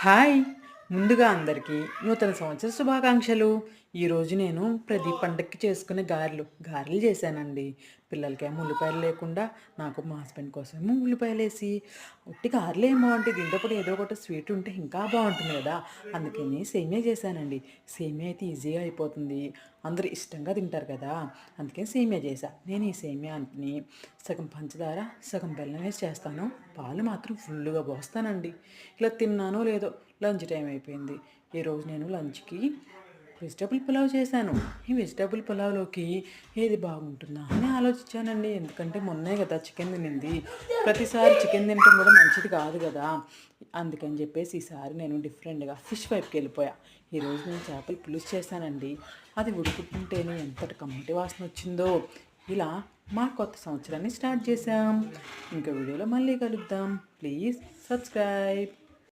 Hi! ముందుగా అందరికీ నూతన సంవత్సర శుభాకాంక్షలు. ఈరోజు నేను ప్రతి పండక్కి చేసుకునే గారెలు గారెలు చేశానండి. పిల్లలకేమో ఉల్లిపాయలు లేకుండా నాకు మా హస్బెండ్ కోసమేమో ఉల్లిపాయలు వేసి ఒట్టి గారెలు ఏం బాగుంటుంది దీంతో పాటు ఏదో ఒకటి స్వీట్ ఉంటే ఇంకా బాగుంటుంది కదా. అందుకని సేమియా చేశానండి. సేమియా అయితే ఈజీగా అయిపోతుంది. అందరూ ఇష్టంగా తింటారు కదా. అందుకని సేమియా చేశా. నేను ఈ సేమియాని సగం పంచదార సగం బెల్లం వేసి చేస్తాను. పాలు మాత్రం ఫుల్గా పోస్తానండి. ఇలా తిన్నానో లేదో లంచ్ టైం అయిపోయింది. ఈరోజు నేను లంచ్కి వెజిటబుల్ పులావ్ చేశాను. ఈ వెజిటబుల్ పులావ్లోకి ఏది బాగుంటుందా అని ఆలోచించానండి. ఎందుకంటే మొన్నే కదా చికెన్ తినింది. ప్రతిసారి చికెన్ తినటం కూడా మంచిది కాదు కదా. అందుకని చెప్పేసి ఈసారి నేను డిఫరెంట్గా ఫిష్ వైపుకి వెళ్ళిపోయా. ఈరోజు నేను చేపలు పులుసు చేశానండి. అది ఉడుకుతుంటేనే ఎంతటి కమ్మటి వాసన వచ్చిందో ఇలా మా కొత్త సంవత్సరాన్ని స్టార్ట్ చేసాం ఇంకా వీడియోలో మళ్ళీ కలుద్దాం. Please subscribe.